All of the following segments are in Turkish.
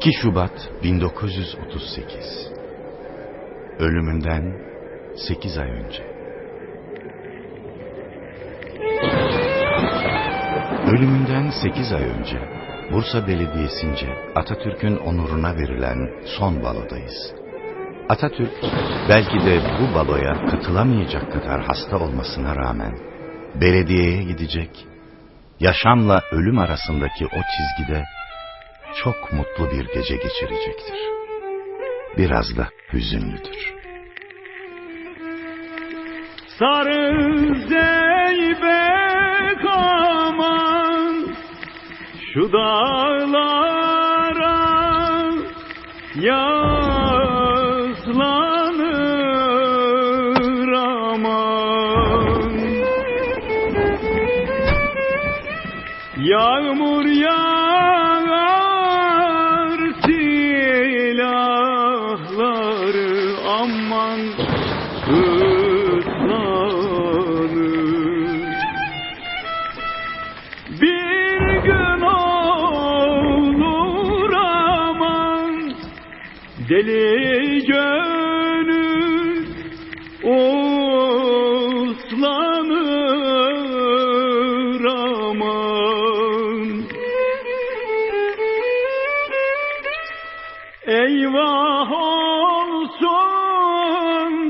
2 Şubat 1938 Ölümünden 8 ay önce Ölümünden 8 ay önce Bursa Belediyesi'nce Atatürk'ün onuruna verilen son balodayız. Atatürk belki de bu baloya katılamayacak kadar hasta olmasına rağmen belediyeye gidecek, yaşamla ölüm arasındaki o çizgide çok mutlu bir gece geçirecektir. Biraz da hüzünlüdür. Sarı zeybek aman şu dağlara yaslanır deli gönül uslanır aman. Eyvah olsun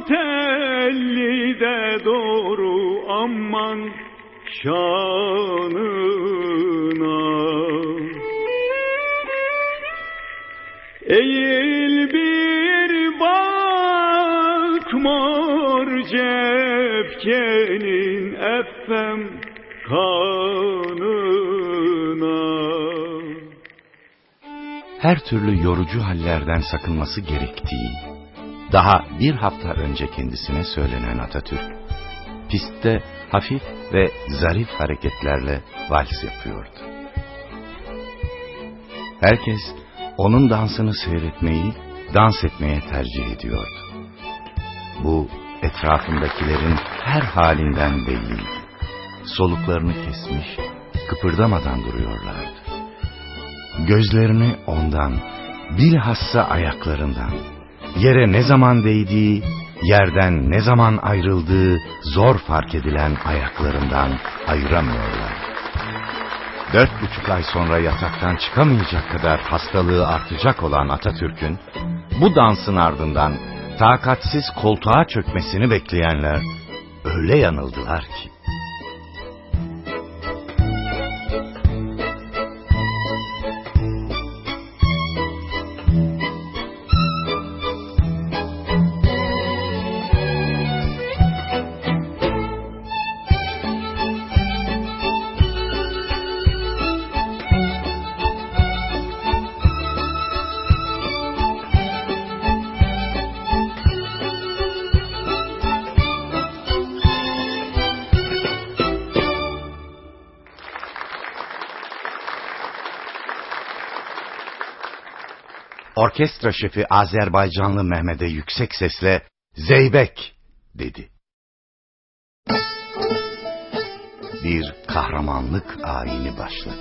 telli de doğru aman şanına Eğil bir bak mor cepkenin effem kanına her türlü yorucu hallerden sakınması gerektiği, daha bir hafta önce kendisine söylenen Atatürk, pistte hafif ve zarif hareketlerle vals yapıyordu. Herkes onun dansını seyretmeyi, dans etmeye tercih ediyordu. Bu etrafındakilerin her halinden belliydi. Soluklarını kesmiş, kıpırdamadan duruyorlardı. Gözlerini ondan, bilhassa ayaklarından, yere ne zaman değdiği, yerden ne zaman ayrıldığı zor fark edilen ayaklarından ayıramıyorlar. Dört buçuk ay sonra yataktan çıkamayacak kadar hastalığı artacak olan Atatürk'ün, bu dansın ardından takatsiz koltuğa çökmesini bekleyenler öyle yanıldılar ki. Orkestra şefi Azerbaycanlı Mehmet'e yüksek sesle Zeybek dedi. Bir kahramanlık ayini başladı.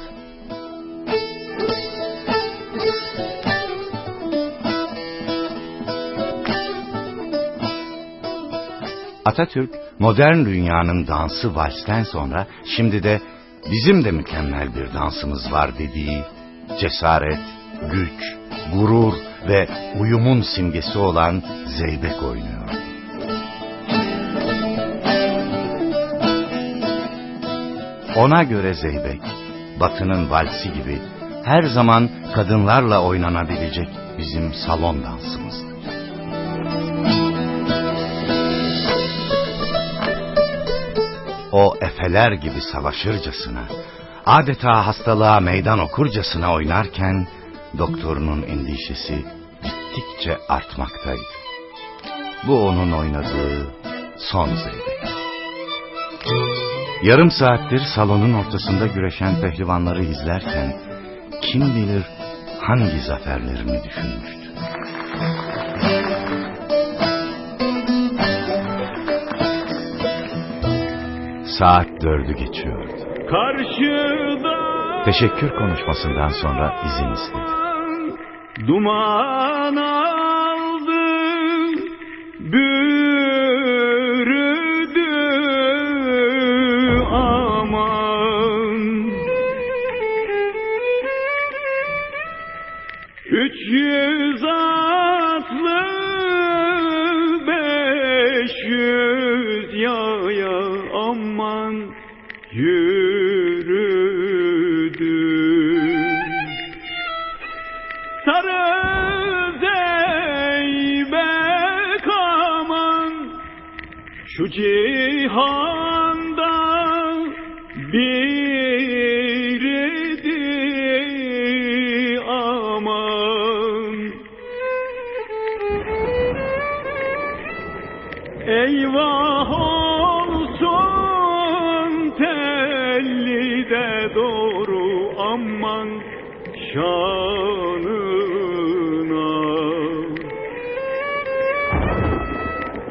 Atatürk modern dünyanın dansı valsten sonra şimdi de bizim de mükemmel bir dansımız var dediği cesaret, güç, gurur ve uyumun simgesi olan zeybek oynuyor. Ona göre zeybek, batının valsi gibi her zaman kadınlarla oynanabilecek bizim salon dansımızdır. O efeler gibi savaşırcasına, adeta hastalığa meydan okurcasına oynarken, doktorunun endişesi gittikçe artmaktaydı. Bu onun oynadığı son zeybek. Yarım saattir salonun ortasında güreşen pehlivanları izlerken kim bilir hangi zaferlerini düşünmüştü. Saat dördü geçiyordu. Karşıda Teşekkür konuşmasından sonra izin istedi. Duman aldı bürüdü aman Üç yüz Şu cihanda biridi aman. Eyvah olsun telli de doğru aman şanına.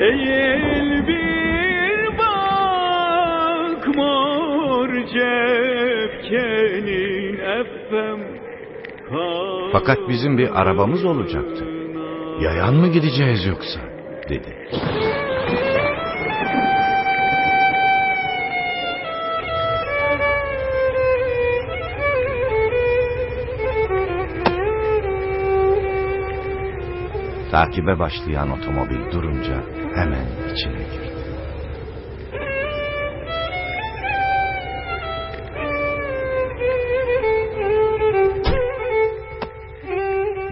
Eğil Fakat bizim bir arabamız olacaktı. Yayan mı gideceğiz yoksa? dedi. Takibe başlayan otomobil durunca hemen içine girdi.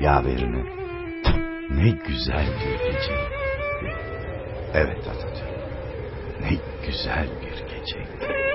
Yaverine ne güzel bir geceydi. Evet Atatürk, ne güzel bir geceydi.